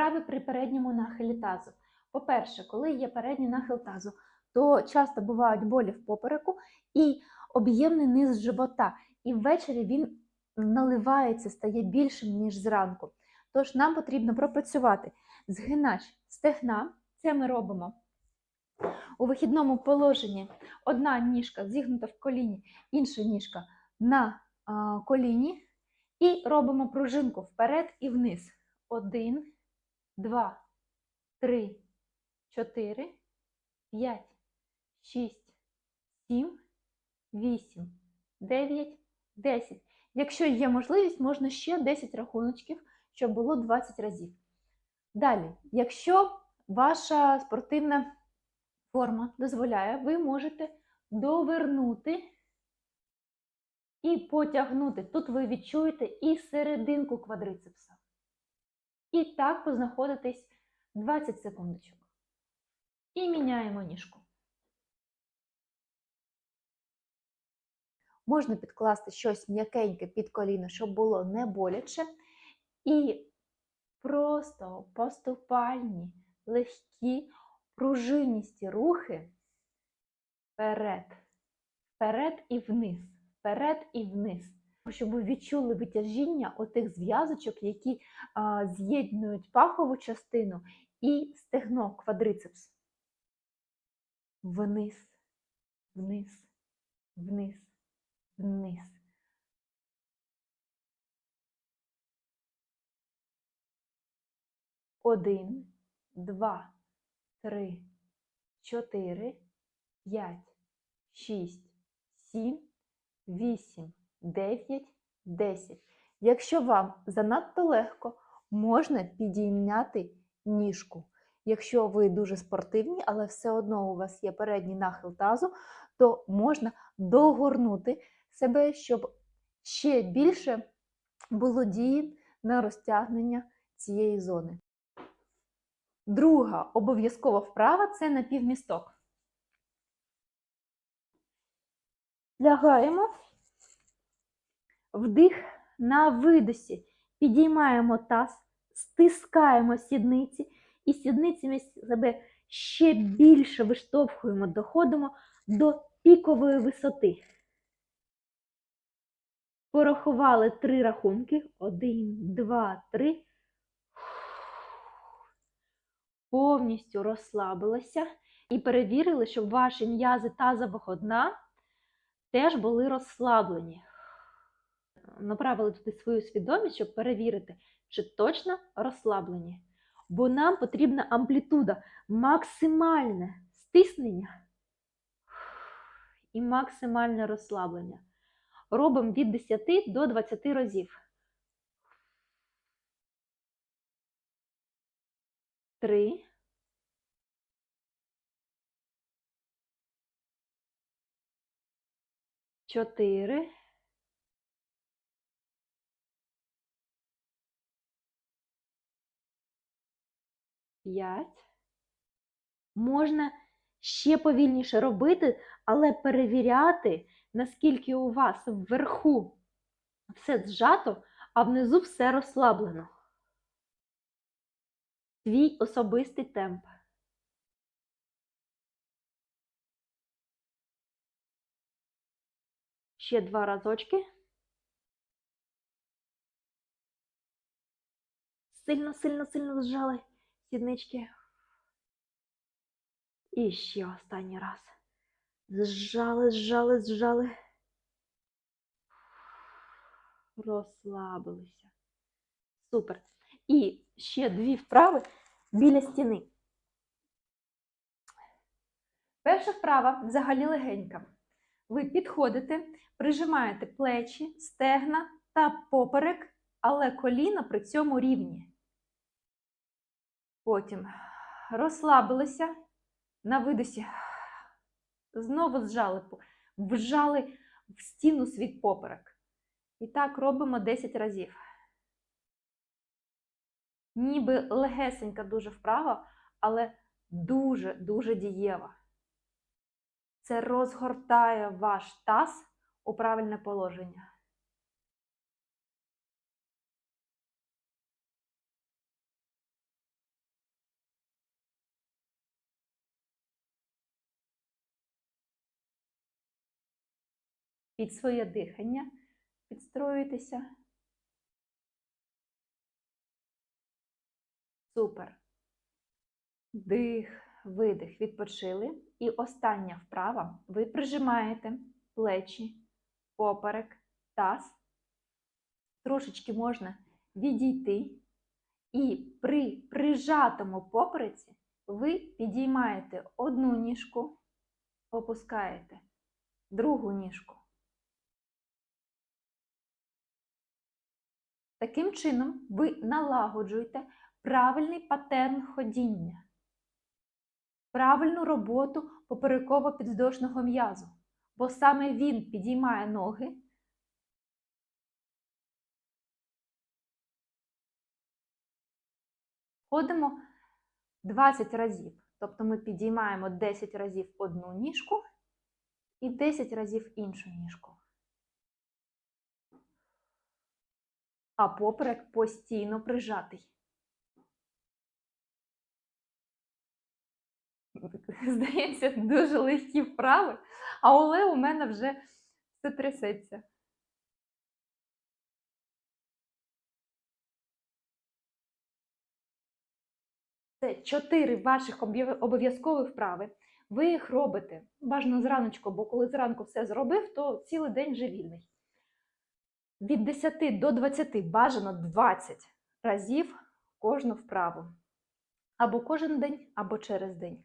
Вправи при передньому нахилі тазу. По-перше, коли є передній нахил тазу, то часто бувають болі в попереку і об'ємний низ живота. І ввечері він наливається, стає більшим, ніж зранку. Тож нам потрібно пропрацювати згинач стегна. Це ми робимо у вихідному положенні. Одна ніжка зігнута в коліні, інша ніжка на коліні. І робимо пружинку вперед і вниз. Один, два, три, чотири, п'ять, шість, сім, вісім, дев'ять, десять. Якщо є можливість, можна ще 10 рахуночків, щоб було 20 разів. Далі, якщо ваша спортивна форма дозволяє, ви можете довернути і потягнути. Тут ви відчуєте і серединку квадрицепса. І так познаходитесь 20 секундочок. І міняємо ніжку. Можна підкласти щось м'якеньке під коліно, щоб було не боляче. І просто поступальні, легкі, пружиністі рухи вперед, вперед і вниз, вперед і вниз. Щоб ви відчули витяжіння отих зв'язочок, які з'єднують пахову частину і стегно квадрицепс. Вниз, вниз, вниз, вниз. Один, два, три, чотири, п'ять, шість, сім, вісім, дев'ять, десять. Якщо вам занадто легко, можна підійняти ніжку. Якщо ви дуже спортивні, але все одно у вас є передній нахил тазу, то можна догорнути себе, щоб ще більше було дії на розтягнення цієї зони. Друга обов'язкова вправа це напівмісток. Лягаємо, вдих на видосі, підіймаємо таз, стискаємо сідниці і сідницями себе ще більше виштовхуємо, доходимо до пікової висоти. Порахували три рахунки. Один, два, три. Повністю розслабилися і перевірили, щоб ваші м'язи тазового дна теж були розслаблені. Направили туди свою свідомість, щоб перевірити, чи точно розслаблені. Бо нам потрібна амплітуда, максимальне стиснення і максимальне розслаблення. Робимо від 10 до 20 разів. Три. Чотири. П'ять. Можна ще повільніше робити, але перевіряти, наскільки у вас вверху все зжато, а внизу все розслаблено. Твій особистий темп. Ще два разочки. Сильно, сильно, сильно зжали сіднички. І ще останній раз. Зжали, зжали, зжали. Розслабилися. Супер. І ще дві вправи біля стіни. Перша вправа взагалі легенька. Ви підходите, прижимаєте плечі, стегна та поперек, але коліна при цьому рівні. Потім розслабилися на видосі. Знову зжали, вжали в стіну свій поперек. І так робимо 10 разів. Ніби легесенька дуже вправа, але дуже-дуже дієва. Це розгортає ваш таз у правильне положення. Під своє дихання підстроюєтеся. Супер. Дих, видих, відпочили. І остання вправа. Ви прижимаєте плечі, поперек, таз. Трошечки можна відійти. І при прижатому попереці ви підіймаєте одну ніжку, опускаєте другу ніжку. Таким чином ви налагоджуєте правильний патерн ходіння, правильну роботу попереково-підвздошного м'язу, бо саме він підіймає ноги. Ходимо 20 разів. Тобто ми підіймаємо 10 разів одну ніжку і 10 разів іншу ніжку. А поперек постійно прижатий. Здається, дуже легкі вправи, але у мене вже все трясеться. Це чотири ваших обов'язкових вправи. Ви їх робите бажано зраночку, бо коли зранку все зробив, то цілий день вже вільний. Від 10 до 20 бажано 20 разів кожну вправу. Або кожен день, або через день.